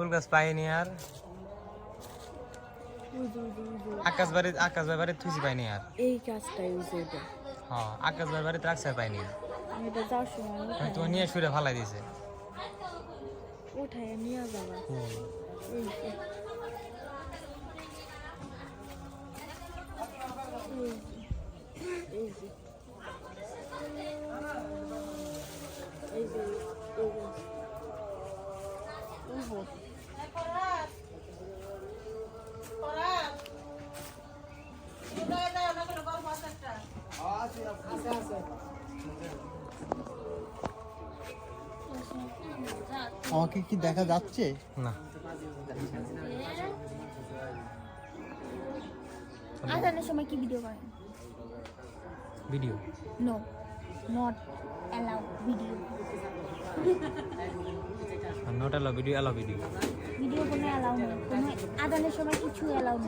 ফুল গাছ পাইনি আর। আকাশ বাড়ি আকাশ ভাই বাড়ি থুইছি পাইনি আর এই হ্যাঁ আকাশ ভাই বাড়িতে রাখছে পাইনি এটা যাওয়ার সময় তো নিয়ে সুরে ফালাই দিছে। নিয়ে যাবা। আমাকে কি দেখা যাচ্ছে? না। আজানের সময় কি ভিডিও করেন? Video no not allow video not ওটা ভিডিও এলো ভিডিও ভিডিও কোনো অ্যালাউ নেই। কোনো আদানের সময় কিছু অ্যালাউ নেই।